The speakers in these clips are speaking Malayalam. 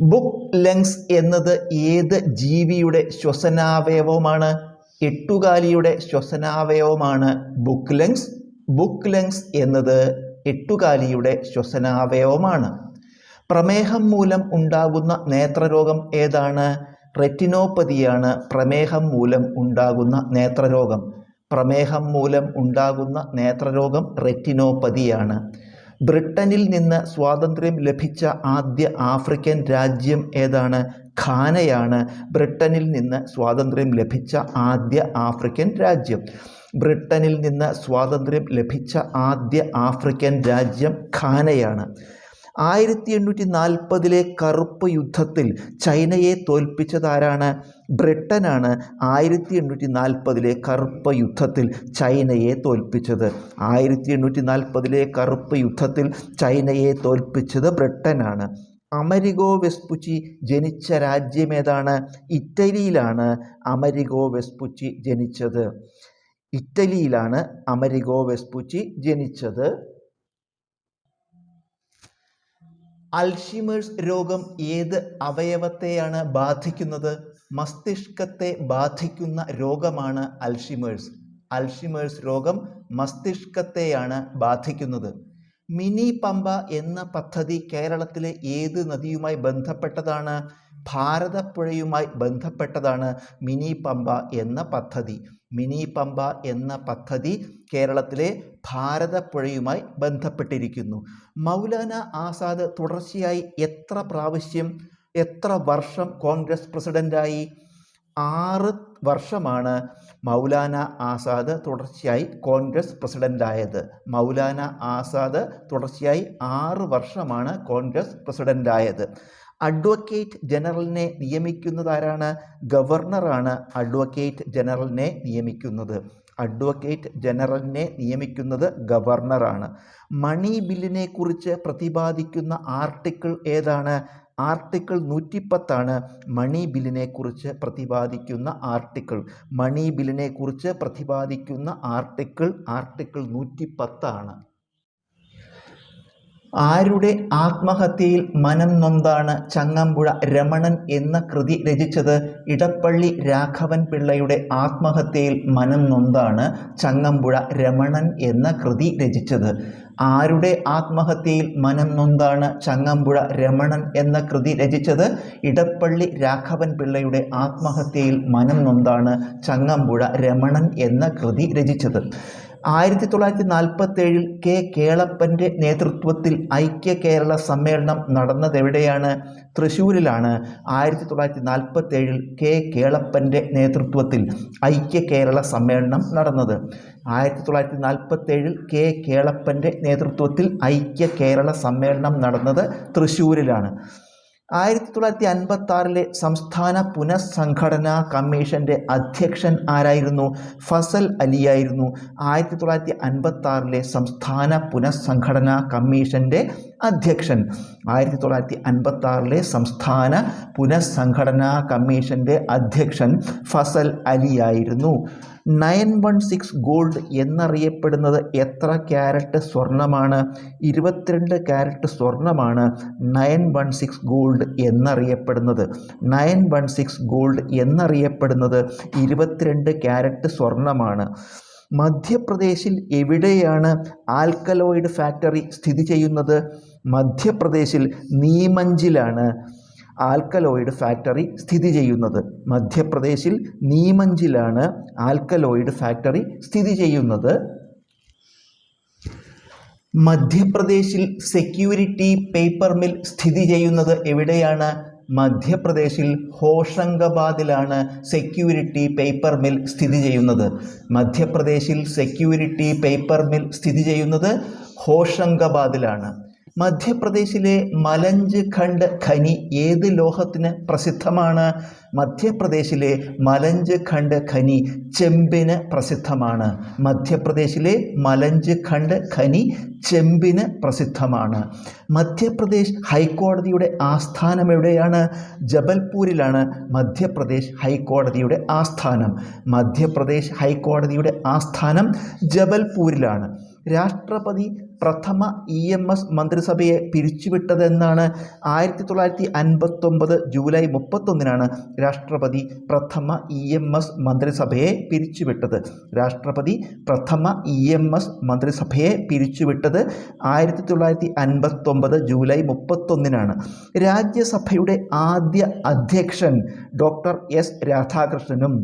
ബുക്ക് ലങ്സ് എന്നത് ഏത് ജീവിയുടെ ശ്വസനാവയവമാണ് എട്ടുകാലിയുടെ ശ്വസനാവയവമാണ് ബുക്ക് ലങ്സ് ബുക്ക് ലങ്സ് എന്നത് എട്ടുകാലിയുടെ ശ്വസനാവയവമാണ് പ്രമേഹം മൂലം ഉണ്ടാകുന്ന നേത്രരോഗം ഏതാണ്? റെറ്റിനോപ്പതിയാണ് പ്രമേഹം മൂലം ഉണ്ടാകുന്ന നേത്രരോഗം. പ്രമേഹം മൂലം ഉണ്ടാകുന്ന നേത്രരോഗം റെറ്റിനോപ്പതിയാണ്. ബ്രിട്ടനിൽ നിന്ന് സ്വാതന്ത്ര്യം ലഭിച്ച ആദ്യ ആഫ്രിക്കൻ രാജ്യം ഏതാണ്? ഖാനയാണ്. ബ്രിട്ടനിൽ നിന്ന് സ്വാതന്ത്ര്യം ലഭിച്ച ആദ്യ ആഫ്രിക്കൻ രാജ്യം. ബ്രിട്ടനിൽ നിന്ന് സ്വാതന്ത്ര്യം ലഭിച്ച ആദ്യ ആഫ്രിക്കൻ രാജ്യം ഖാനയാണ്. ആയിരത്തി എണ്ണൂറ്റി നാൽപ്പതിലെ കറുപ്പ് യുദ്ധത്തിൽ ചൈനയെ തോൽപ്പിച്ചതാരാണ് ബ്രിട്ടനാണ് ആയിരത്തി എണ്ണൂറ്റി നാൽപ്പതിലെ കറുപ്പ് യുദ്ധത്തിൽ ചൈനയെ തോൽപ്പിച്ചത്. ആയിരത്തി എണ്ണൂറ്റി നാൽപ്പതിലെ കറുപ്പ് യുദ്ധത്തിൽ ചൈനയെ തോൽപ്പിച്ചത് ബ്രിട്ടനാണ്. അമരിഗോ വെസ്പുച്ചി ജനിച്ച രാജ്യമേതാണ് ഇറ്റലിയിലാണ് അമരിഗോ വെസ്പുച്ചി ജനിച്ചത്. ഇറ്റലിയിലാണ് അമരിഗോ വെസ്പുച്ചി ജനിച്ചത്. അൽഷിമേഴ്സ് രോഗം ഏത് അവയവത്തെയാണ് ബാധിക്കുന്നത്? മസ്തിഷ്കത്തെ ബാധിക്കുന്ന രോഗമാണ് അൽഷിമേഴ്സ്. അൽഷിമേഴ്സ് രോഗം മസ്തിഷ്കത്തെയാണ് ബാധിക്കുന്നത്. മിനി പമ്പ എന്ന പദ്ധതി കേരളത്തിലെ ഏത് നദിയുമായി ബന്ധപ്പെട്ടതാണ്? ഭാരതപ്പുഴയുമായി ബന്ധപ്പെട്ടതാണ് മിനി പമ്പ എന്ന പദ്ധതി. മിനി പമ്പ എന്ന പദ്ധതി കേരളത്തിലെ ഭാരതപ്പുഴയുമായി ബന്ധപ്പെട്ടിരിക്കുന്നു. മൗലാന ആസാദ് തുടർച്ചയായി എത്ര പ്രാവശ്യം എത്ര വർഷം കോൺഗ്രസ് പ്രസിഡന്റായി ആറ് വർഷമാണ് മൗലാന ആസാദ് തുടർച്ചയായി കോൺഗ്രസ് പ്രസിഡന്റായത് മൗലാന ആസാദ് തുടർച്ചയായി ആറ് വർഷമാണ് കോൺഗ്രസ് പ്രസിഡന്റായത് അഡ്വക്കേറ്റ് ജനറലിനെ നിയമിക്കുന്നത് നിയമിക്കുന്നതാരാണ്? ഗവർണറാണ് അഡ്വക്കേറ്റ് ജനറലിനെ നിയമിക്കുന്നത്. അഡ്വക്കേറ്റ് ജനറലിനെ നിയമിക്കുന്നത് ഗവർണറാണ്. മണി ബില്ലിനെ കുറിച്ച് പ്രതിപാദിക്കുന്ന ആർട്ടിക്കിൾ ഏതാണ്? ആർട്ടിക്കിൾ നൂറ്റിപ്പത്താണ് മണി ബില്ലിനെക്കുറിച്ച് പ്രതിപാദിക്കുന്ന ആർട്ടിക്കിൾ. മണി ബില്ലിനെക്കുറിച്ച് പ്രതിപാദിക്കുന്ന ആർട്ടിക്കിൾ ആർട്ടിക്കിൾ നൂറ്റിപ്പത്താണ്. ആരുടെ ആത്മഹത്യയിൽ മനം നൊന്താണ് ചങ്ങമ്പുഴ രമണൻ എന്ന കൃതി രചിച്ചത്? ഇടപ്പള്ളി രാഘവൻ പിള്ളയുടെ ആത്മഹത്യയിൽ മനം നൊന്താണ് ചങ്ങമ്പുഴ രമണൻ എന്ന കൃതി രചിച്ചത്. ആരുടെ ആത്മഹത്യയിൽ മനം നൊന്താണ് ചങ്ങമ്പുഴ രമണൻ എന്ന കൃതി രചിച്ചത്? ഇടപ്പള്ളി രാഘവൻ പിള്ളയുടെ ആത്മഹത്യയിൽ മനം നൊന്താണ് ചങ്ങമ്പുഴ രമണൻ എന്ന കൃതി രചിച്ചത്. ആയിരത്തി തൊള്ളായിരത്തി നാൽപ്പത്തേഴിൽ കെ കേളപ്പന്റെ നേതൃത്വത്തിൽ ഐക്യ കേരള സമ്മേളനം നടന്നതെവിടെയാണ്? തൃശ്ശൂരിലാണ് ആയിരത്തി തൊള്ളായിരത്തി നാൽപ്പത്തേഴിൽ കെ കേളപ്പന്റെ നേതൃത്വത്തിൽ ഐക്യ കേരള സമ്മേളനം നടന്നത്. ആയിരത്തി തൊള്ളായിരത്തി നാൽപ്പത്തേഴിൽ കെ കേളപ്പന്റെ നേതൃത്വത്തിൽ ഐക്യ കേരള സമ്മേളനം നടന്നത് തൃശ്ശൂരിലാണ് ആയിരത്തി തൊള്ളായിരത്തി അൻപത്തി ആറിലെ സംസ്ഥാന പുനഃസംഘടനാ കമ്മീഷന്റെ അധ്യക്ഷൻ ആരായിരുന്നു? ഫസൽ അലിയായിരുന്നു. ആയിരത്തി തൊള്ളായിരത്തി അൻപത്തി ആറിലെ സംസ്ഥാന പുനഃസംഘടനാ കമ്മീഷന്റെ അധ്യക്ഷൻ. ആയിരത്തി തൊള്ളായിരത്തി അൻപത്തി ആറിലെ സംസ്ഥാന പുനഃസംഘടനാ കമ്മീഷന്റെ അധ്യക്ഷൻ ഫസൽ അലിയായിരുന്നു നയൻ വൺ സിക്സ് ഗോൾഡ് എന്നറിയപ്പെടുന്നത് എത്ര ക്യാരറ്റ് സ്വർണമാണ്? ഇരുപത്തിരണ്ട് ക്യാരറ്റ് സ്വർണമാണ് നയൻ വൺ സിക്സ് ഗോൾഡ് എന്നറിയപ്പെടുന്നത്. നയൻ വൺ സിക്സ് ഗോൾഡ് എന്നറിയപ്പെടുന്നത് ഇരുപത്തിരണ്ട് ക്യാരറ്റ് സ്വർണമാണ്. മധ്യപ്രദേശിൽ എവിടെയാണ് ആൽക്കലോയിഡ് ഫാക്ടറി സ്ഥിതി ചെയ്യുന്നത്? മധ്യപ്രദേശിൽ നീമഞ്ചിലാണ് ആൽക്കലോയിഡ് ഫാക്ടറി സ്ഥിതി ചെയ്യുന്നത്. മധ്യപ്രദേശിൽ നീമഞ്ചിലാണ് ആൽക്കലോയിഡ് ഫാക്ടറി സ്ഥിതി ചെയ്യുന്നത്. മധ്യപ്രദേശിൽ സെക്യൂരിറ്റി പേപ്പർ മിൽ സ്ഥിതി ചെയ്യുന്നത് എവിടെയാണ്? മധ്യപ്രദേശിൽ ഹോഷംഗബാദിലാണ് സെക്യൂരിറ്റി പേപ്പർ മിൽ സ്ഥിതി ചെയ്യുന്നത്. മധ്യപ്രദേശിൽ സെക്യൂരിറ്റി പേപ്പർ മിൽ സ്ഥിതി ചെയ്യുന്നത് ഹോഷംഗബാദിലാണ്. മധ്യപ്രദേശിലെ മലഞ്ച് ഖണ്ഡ് ഖനി ഏത് ലോഹത്തിന് പ്രസിദ്ധമാണ്? മധ്യപ്രദേശിലെ മലഞ്ച് ഖണ്ഡ് ഖനി ചെമ്പിന് പ്രസിദ്ധമാണ്. മധ്യപ്രദേശിലെ മലഞ്ച് ഖണ്ഡ് ഖനി ചെമ്പിന് പ്രസിദ്ധമാണ്. മധ്യപ്രദേശ് ഹൈക്കോടതിയുടെ ആസ്ഥാനം എവിടെയാണ്? ജബൽപൂരിലാണ് മധ്യപ്രദേശ് ഹൈക്കോടതിയുടെ ആസ്ഥാനം. മധ്യപ്രദേശ് ഹൈക്കോടതിയുടെ ആസ്ഥാനം ജബൽപൂരിലാണ്. രാഷ്ട്രപതി പ്രഥമ ഇ എം എസ് മന്ത്രിസഭയെ പിരിച്ചുവിട്ടതെന്നാണ് ആയിരത്തി തൊള്ളായിരത്തി അൻപത്തൊമ്പത് ജൂലൈ മുപ്പത്തൊന്നിനാണ് രാഷ്ട്രപതി പ്രഥമ ഇ എം എസ് മന്ത്രിസഭയെ പിരിച്ചുവിട്ടത്. രാഷ്ട്രപതി പ്രഥമ ഇ എം എസ് മന്ത്രിസഭയെ പിരിച്ചുവിട്ടത് ആയിരത്തി തൊള്ളായിരത്തി അൻപത്തൊമ്പത് ജൂലൈ മുപ്പത്തൊന്നിനാണ്. രാജ്യസഭയുടെ ആദ്യ അധ്യക്ഷൻ ഡോക്ടർ എസ് രാധാകൃഷ്ണനും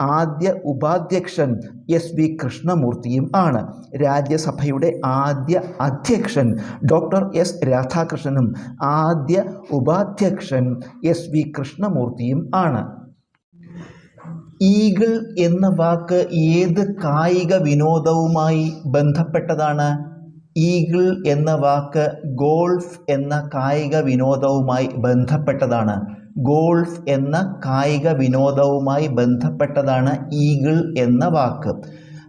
ആദ്യ ഉപാധ്യക്ഷൻ എസ് വി കൃഷ്ണമൂർത്തിയും ആണ്. രാജ്യസഭയുടെ ആദ്യ അധ്യക്ഷൻ ഡോക്ടർ എസ് രാധാകൃഷ്ണനും ആദ്യ ഉപാധ്യക്ഷൻ എസ് വി കൃഷ്ണമൂർത്തിയും ആണ്. ഈഗിൾ എന്ന വാക്ക് ഏത് കായിക വിനോദവുമായി ബന്ധപ്പെട്ടതാണ്? ഈഗിൾ എന്ന വാക്ക് ഗോൾഫ് എന്ന കായിക വിനോദവുമായി ബന്ധപ്പെട്ടതാണ്. ഗോൾഫ് എന്ന കായിക വിനോദവുമായി ബന്ധപ്പെട്ടതാണ് ഈഗിൾ എന്ന വാക്ക്.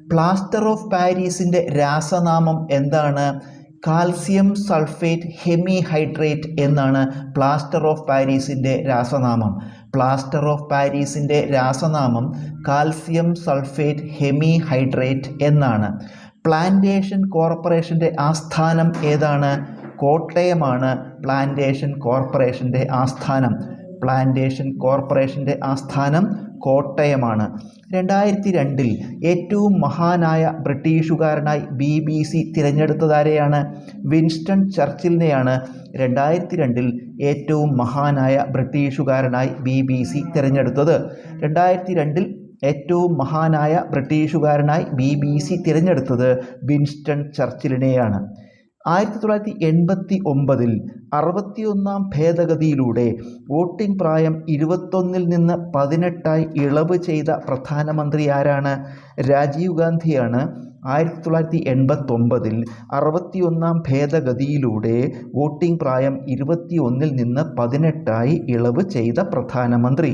പ്ലാസ്റ്റർ ഓഫ് പാരീസിന്റെ രാസനാമം എന്താണ്? കാൽസ്യം സൾഫേറ്റ് ഹെമി ഹൈഡ്രേറ്റ് എന്നാണ് പ്ലാസ്റ്റർ ഓഫ് പാരീസിന്റെ രാസനാമം. പ്ലാസ്റ്റർ ഓഫ് പാരീസിന്റെ രാസനാമം കാൽസ്യം സൾഫേറ്റ് ഹെമി ഹൈഡ്രേറ്റ് എന്നാണ്. പ്ലാന്റേഷൻ കോർപ്പറേഷന്റെ ആസ്ഥാനം ഏതാണ്? കോട്ടയമാണ് പ്ലാന്റേഷൻ കോർപ്പറേഷന്റെ ആസ്ഥാനം. പ്ലാന്റേഷൻ കോർപ്പറേഷന്റെ ആസ്ഥാനം കോട്ടയമാണ്. രണ്ടായിരത്തി രണ്ടിൽ ഏറ്റവും മഹാനായ ബ്രിട്ടീഷുകാരനായി ബി ബി സി തിരഞ്ഞെടുത്തതാരെയാണ് വിൻസ്റ്റൺ ചർച്ചിലിനെയാണ്. രണ്ടായിരത്തി രണ്ടിൽ ഏറ്റവും മഹാനായ ബ്രിട്ടീഷുകാരനായി ബി ബി സി തിരഞ്ഞെടുത്തത്. രണ്ടായിരത്തി രണ്ടിൽ ഏറ്റവും മഹാനായ ബ്രിട്ടീഷുകാരനായി ബി ബി സി തിരഞ്ഞെടുത്തത് വിൻസ്റ്റൺ ചർച്ചിലിനെയാണ്. ആയിരത്തി തൊള്ളായിരത്തി എൺപത്തി ഒമ്പതിൽ അറുപത്തിയൊന്നാം ഭേദഗതിയിലൂടെ വോട്ടിംഗ് പ്രായം ഇരുപത്തൊന്നിൽ നിന്ന് പതിനെട്ടായി ഇളവ് ചെയ്ത പ്രധാനമന്ത്രി ആരാണ്? രാജീവ് ഗാന്ധിയാണ്. ആയിരത്തി തൊള്ളായിരത്തി എൺപത്തൊമ്പതിൽ അറുപത്തിയൊന്നാം ഭേദഗതിയിലൂടെ വോട്ടിംഗ് പ്രായം ഇരുപത്തിയൊന്നിൽ നിന്ന് പതിനെട്ടായി ഇളവ് ചെയ്ത പ്രധാനമന്ത്രി.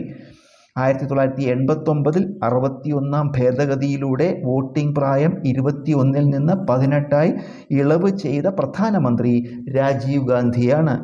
ആയിരത്തി തൊള്ളായിരത്തി എൺപത്തൊമ്പതിൽ അറുപത്തിയൊന്നാം ഭേദഗതിയിലൂടെ വോട്ടിംഗ് പ്രായം ഇരുപത്തിയൊന്നിൽ നിന്ന് പതിനെട്ടായി ഇളവ് ചെയ്ത പ്രധാനമന്ത്രി രാജീവ് ഗാന്ധിയാണ്.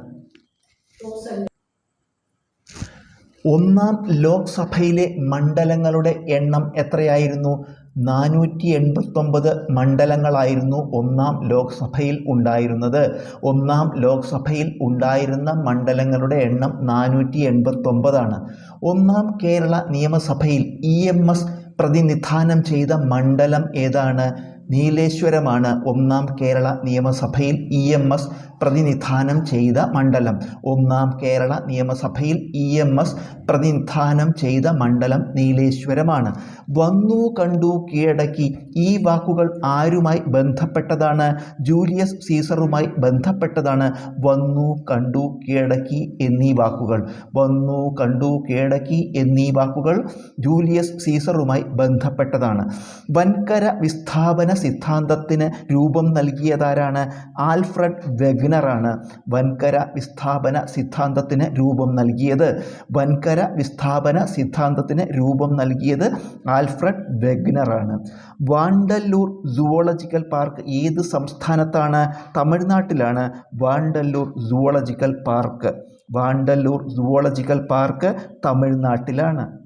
ഒന്നാം ലോക്സഭയിലെ മണ്ഡലങ്ങളുടെ എണ്ണം എത്രയായിരുന്നു? നാനൂറ്റി എൺപത്തൊമ്പത് മണ്ഡലങ്ങളായിരുന്നു ഒന്നാം ലോക്സഭയിൽ ഉണ്ടായിരുന്നത്. ഒന്നാം ലോക്സഭയിൽ ഉണ്ടായിരുന്ന മണ്ഡലങ്ങളുടെ എണ്ണം നാനൂറ്റി എൺപത്തൊമ്പതാണ് ഒന്നാം കേരള നിയമസഭയിൽ ഇ പ്രതിനിധാനം ചെയ്ത മണ്ഡലം ഏതാണ്? നീലേശ്വരമാണ് ഒന്നാം കേരള നിയമസഭയിൽ ഇ എം എസ് പ്രതിനിധാനം ചെയ്ത മണ്ഡലം. ഒന്നാം കേരള നിയമസഭയിൽ ഇ എം എസ് പ്രതിനിധാനം ചെയ്ത മണ്ഡലം നീലേശ്വരമാണ്. വന്നു കണ്ടു കീഴടക്കി. ഈ വാക്കുകൾ ആരുമായി ബന്ധപ്പെട്ടതാണ്? ജൂലിയസ് സീസറുമായി ബന്ധപ്പെട്ടതാണ്. വന്നു കണ്ടു കീഴടക്കി എന്നീ വാക്കുകൾ. വന്നു കണ്ടു കീഴടക്കി എന്നീ വാക്കുകൾ ജൂലിയസ് സീസറുമായി ബന്ധപ്പെട്ടതാണ്. വൻകര വിസ്ഥാപന സിദ്ധാന്തത്തിന് രൂപം നൽകിയതാരാണ്? ആൽഫ്രഡ് വെഗ്നറാണ്. വൻകര വിസ്ഥാപന സിദ്ധാന്തത്തിന് രൂപം നൽകിയത്. വൻകര വിസ്ഥാപന സിദ്ധാന്തത്തിന് രൂപം നൽകിയത് ആൽഫ്രഡ് വെഗ്നറാണ്. വാണ്ടല്ലൂർ സുവോളജിക്കൽ പാർക്ക് ഏത് സംസ്ഥാനത്താണ്? തമിഴ്നാട്ടിലാണ്. Vandalur zoological park. Vandalur zoological park തമിഴ്നാട്ടിലാണ്.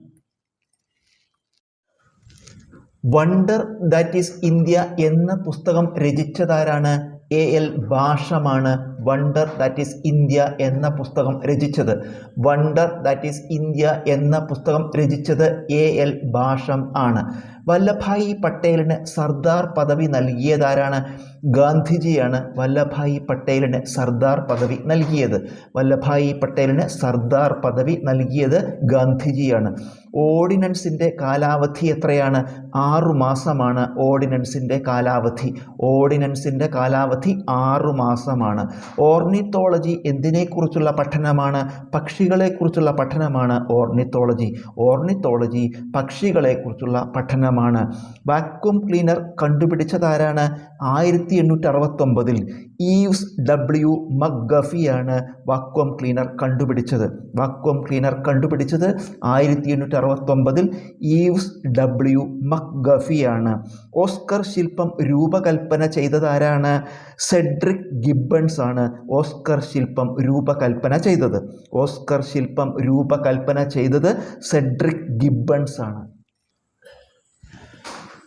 Wonder that is India എന്ന പുസ്തകം രചിച്ചതാരാണ്? എ എൽ ഭാഷമാണ് വണ്ടർ ദാറ്റ് ഈസ് ഇന്ത്യ എന്ന പുസ്തകം രചിച്ചത്. വണ്ടർ ദാറ്റ് ഈസ് ഇന്ത്യ എന്ന പുസ്തകം രചിച്ചത് എ എൽ ഭാഷം ആണ്. വല്ലഭായി പട്ടേലിന് സർദാർ പദവി നൽകിയതാരാണ്? ഗാന്ധിജിയാണ് വല്ലഭായി പട്ടേലിന് സർദാർ പദവി നൽകിയത്. വല്ലഭായി പട്ടേലിന് സർദാർ പദവി നൽകിയത് ഗാന്ധിജിയാണ്. ഓർഡിനൻസിന്റെ കാലാവധി എത്രയാണ്? ആറു മാസമാണ് ഓർഡിനൻസിന്റെ കാലാവധി. ഓർഡിനൻസിന്റെ കാലാവധി ആറു മാസമാണ്. ഓർണിത്തോളജി എന്തിനെക്കുറിച്ചുള്ള പഠനമാണ്? പക്ഷികളെക്കുറിച്ചുള്ള പഠനമാണ് ഓർണിത്തോളജി. ഓർണിത്തോളജി പക്ഷികളെക്കുറിച്ചുള്ള പഠനമാണ്. വാക്വം ക്ലീനർ കണ്ടുപിടിച്ചതാരാണ്? ആയിരത്തി എണ്ണൂറ്റി അറുപത്തൊമ്പതിൽ ഈവ്സ് ഡബ്ല്യു മക്ഗഫിയാണ് വാക്വം ക്ലീനർ കണ്ടുപിടിച്ചത്. വാക്വം ക്ലീനർ കണ്ടുപിടിച്ചത് ആയിരത്തി എണ്ണൂറ്റി അറുപത്തൊമ്പതിൽ ഈവ്സ് ഡബ്ല്യു മക്ഗഫിയാണ് ഓസ്കർ ശില്പം രൂപകൽപ്പന ചെയ്തതാരാണ് സെഡ്രിക് ഗിബൺസ് ആണ് ഓസ്കർ ശില്പം രൂപകൽപ്പന ചെയ്തത്. ഓസ്കർ ശില്പം രൂപകൽപ്പന ചെയ്തത് സെഡ്രിക് ഗിബൺസ് ആണ്.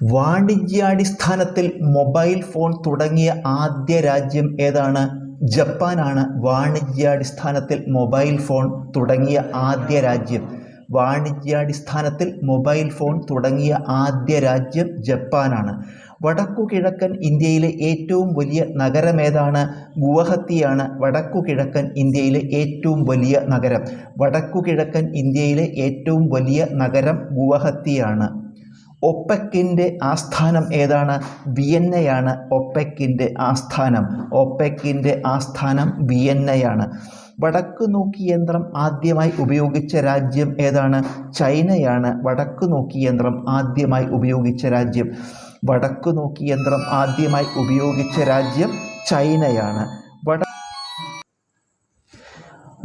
വാണിജ്യാടിസ്ഥാനത്തിൽ മൊബൈൽ ഫോൺ തുടങ്ങിയ ആദ്യ രാജ്യം ഏതാണ്? ജപ്പാനാണ്. വാണിജ്യാടിസ്ഥാനത്തിൽ മൊബൈൽ ഫോൺ തുടങ്ങിയ ആദ്യ രാജ്യം. വാണിജ്യാടിസ്ഥാനത്തിൽ മൊബൈൽ ഫോൺ തുടങ്ങിയ ആദ്യ രാജ്യം ജപ്പാനാണ്. വടക്കു കിഴക്കൻ ഇന്ത്യയിലെ ഏറ്റവും വലിയ നഗരമേതാണ് ഗുവഹത്തിയാണ്. വടക്കു കിഴക്കൻ ഇന്ത്യയിലെ ഏറ്റവും വലിയ നഗരം. വടക്കു കിഴക്കൻ ഇന്ത്യയിലെ ഏറ്റവും വലിയ നഗരം ഗുവഹത്തിയാണ്. ഒപ്പെക്കിന്റെ ആസ്ഥാനം ഏതാണ്? വിയന്നയാണ് ഒപ്പെക്കിന്റെ ആസ്ഥാനം. ഒപ്പെക്കിന്റെ ആസ്ഥാനം വിയന്നയാണ്. വടക്ക് നോക്കി യന്ത്രം ആദ്യമായി ഉപയോഗിച്ച രാജ്യം ഏതാണ്? ചൈനയാണ്. വടക്ക് നോക്കി യന്ത്രം ആദ്യമായി ഉപയോഗിച്ച രാജ്യം. വടക്ക് നോക്കി യന്ത്രം ആദ്യമായി ഉപയോഗിച്ച രാജ്യം ചൈനയാണ്. വട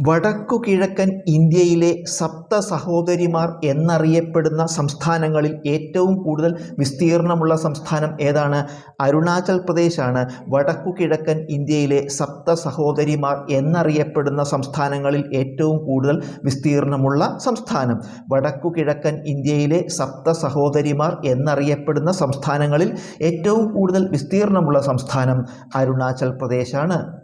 വടക്കു കിഴക്കൻ ഇന്ത്യയിലെ സപ്ത സഹോദരിമാർ എന്നറിയപ്പെടുന്ന സംസ്ഥാനങ്ങളിൽ ഏറ്റവും കൂടുതൽ വിസ്തീർണമുള്ള സംസ്ഥാനം ഏതാണ്? അരുണാചൽ പ്രദേശാണ്. വടക്കു കിഴക്കൻ ഇന്ത്യയിലെ സപ്ത സഹോദരിമാർ എന്നറിയപ്പെടുന്ന സംസ്ഥാനങ്ങളിൽ ഏറ്റവും കൂടുതൽ വിസ്തീർണമുള്ള സംസ്ഥാനം. വടക്കു കിഴക്കൻ ഇന്ത്യയിലെ സപ്ത സഹോദരിമാർ എന്നറിയപ്പെടുന്ന സംസ്ഥാനങ്ങളിൽ ഏറ്റവും കൂടുതൽ വിസ്തീർണമുള്ള സംസ്ഥാനം അരുണാചൽ പ്രദേശാണ്.